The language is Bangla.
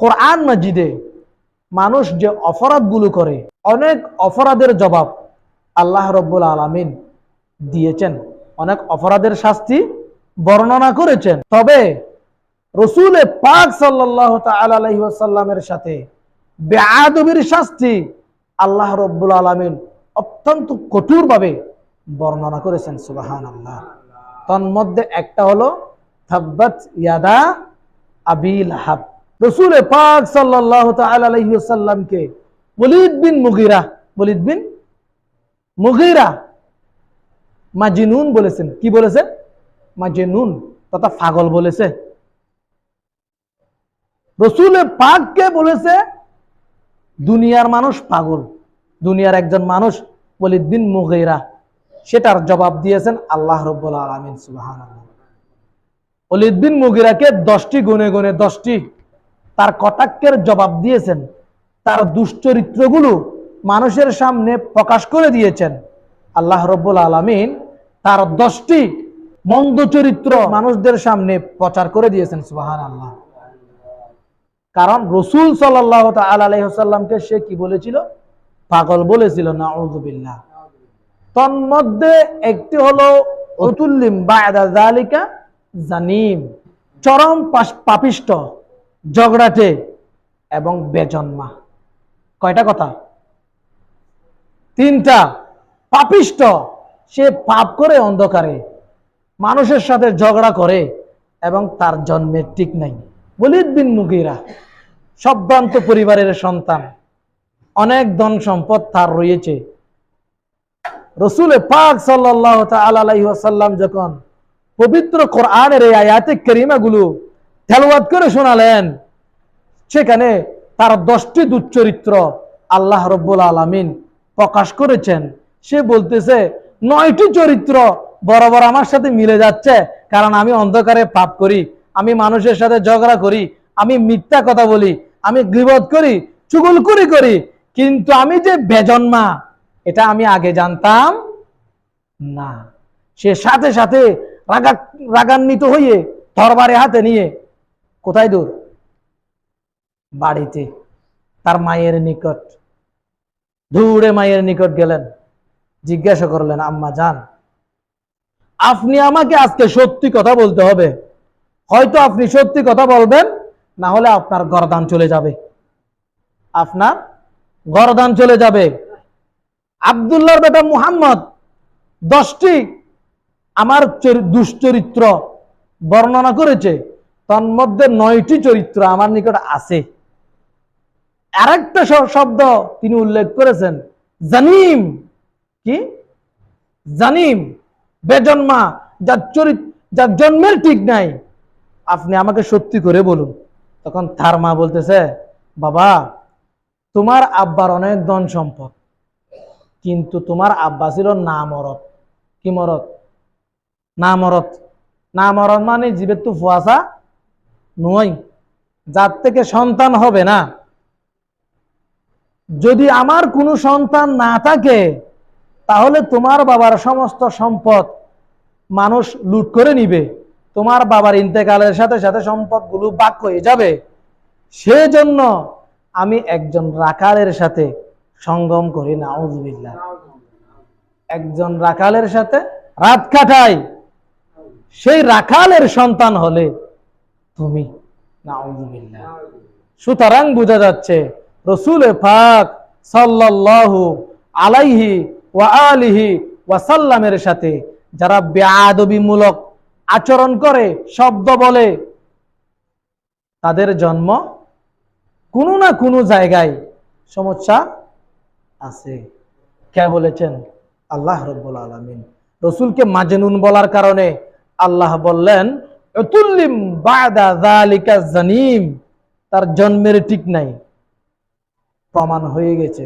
কোরআন মাজিদে মানুষ যে অপরাধগুলো করে, অনেক অপরাধের জবাব আল্লাহ রব্বুল আলমিন দিয়েছেন। অনেক অপরাধের শাস্তি বর্ণনা করেছেন। তবে রসুলে পাক সাল্লাহ আলাইসাল্লামের সাথে বেআদবির শাস্তি আল্লাহ রব্বুল আলমিন অত্যন্ত কঠোরভাবে বর্ণনা করেছেন সুবাহান আল্লাহ তন্মধ্যে একটা হলো, থাব্বাত ইয়াদা আবিল হাব। রসুল পাক সাল্লাহ বলিদ বিন মুগিরা বলিদ বিন মুগিরা মাজিনুন বলেছেন। কি বলেছে? তথা পাগল বলেছে। রসুলে পাককে বলেছে, দুনিয়ার মানুষ পাগল, দুনিয়ার একজন মানুষ বলিদ বিন সেটার জবাব দিয়েছেন আল্লাহ রব্বুল আলমিন সুবাহান অলিদ বিন মুগিরাকে দশটি গুনে গুনে দশটি। তার কটাক্ষের জবাব দিয়েছেন। তার দুশ্চরিত্রগুলো মানুষের সামনে প্রকাশ করে দিয়েছেন। আল্লাহ রব্বুল আলমিন তার দশটি মন্দ চরিত্র মানুষদের সামনে প্রচার করে দিয়েছেন সুবাহান আল্লাহ কারণ রসুল সাল্লাহ আলাইসাল্লামকে সে কি বলেছিল? পাগল বলেছিল না উজুবিল্লাহ তন্মধ্যে একটি হলো অতুল্লিম বা বালিকা জানিম, চরম পাপিষ্ট ঝগড়াটে এবং বেজন্মা। কয়টা কথা? তিনটা। পাপিষ্ট সে পাপ করে অন্ধকারে, মানুষের সাথে ঝগড়া করে এবং তার জন্মের ঠিক নাই। বলিদ বিন মুগিরা সম্ভ্রান্ত পরিবারের সন্তান, অনেক ধন সম্পদ তার রয়েছে। রসুল পাক সাল্লাহ আলাইসাল্লাম যখন পবিত্র কোরআনের এই আয়াতে করিমাগুলো তেলওয়াত করে শোনালেন। সেখানে তার দশটি দুচ্চরিত্র আল্লাহ রব্বুল আলমিন প্রকাশ করেছেন। সে বলতেছে, নয়টি চরিত্র বরাবর আমার সাথে মিলে যাচ্ছে, কারণ আমি অন্ধকারে পাপ করি, আমি মানুষের সাথে ঝগড়া করি, আমি মিথ্যা কথা বলি, আমি গৃবত করি চুগুলকুরি করি, কিন্তু আমি যে বেজন্মা, এটা আমি আগে জানতাম না। সে সাথে সাথে রাগা রাগান্বিত হয়ে ধরবারে হাতে নিয়ে, কোথায় দূর? বাড়িতে। তার মায়ের নিকট। দূরে মায়ের নিকট গেলেন। জিজ্ঞাসা করলেন, আম্মা যান, আপনি আমাকে আজকে সত্যি কথা বলতে হবে। হয়তো আপনি সত্যি কথা বলবেন, না হলে আপনার গরদান চলে যাবে। আপনার গরদান চলে যাবে। আবদুল্লাহর বেটা মুহাম্মদ দশটি আমার দুশ্চরিত্র বর্ণনা করেছে তন্মধ্যে নয়টি চরিত্র আমার নিকট আছে। আরেকটা শব্দ তিনি উল্লেখ করেছেন, জানিম। কি? জানিম, বেজন্মা, যার চরিত্র যার জন্মের ঠিক নাই। আপনি আমাকে সত্যি করে বলুন। তখন তার মা বলতেছে, বাবা, তোমার আব্বার অনেক ধন সম্পদ, কিন্তু তোমার আব্বা ছিল না মরত কি মরত? না মরত। না মরত মানে জীবের তো ফুয়াশা নয়। যার থেকে সন্তান হবে না। যদি আমার কোনো সন্তান না থাকে, তাহলে তোমার বাবার সমস্ত সম্পদ মানুষ লুট করে নিবে। তোমার বাবার ইন্তেকালের সাথে সাথে সম্পদগুলো বাক হয়ে যাবে। সেজন্য আমি একজন রাখালের সাথে সঙ্গম করি না একজন রাখালের সাথে রাত কাটাই। সেই রাখালের সন্তান হলে তুমি। সুতরাং বোঝা যাচ্ছে, রসুল পাক সাল্লাল্লাহু আলাইহি ওয়া আলিহি ওয়াসাল্লামের সাথে যারা বেআদবিমূলক আচরণ করে, শব্দ বলে, তাদের জন্ম কোনো না কোনো জায়গায় সমস্যা আছে। কে বলেছেন? আল্লাহ রব্বুল আলমিন। রসুলকে মাজেনুন বলার কারণে আল্লাহ বললেন অতুল্লিম বাদা জানিম। তার জন্মের ঠিক নাই প্রমাণ হয়ে গেছে।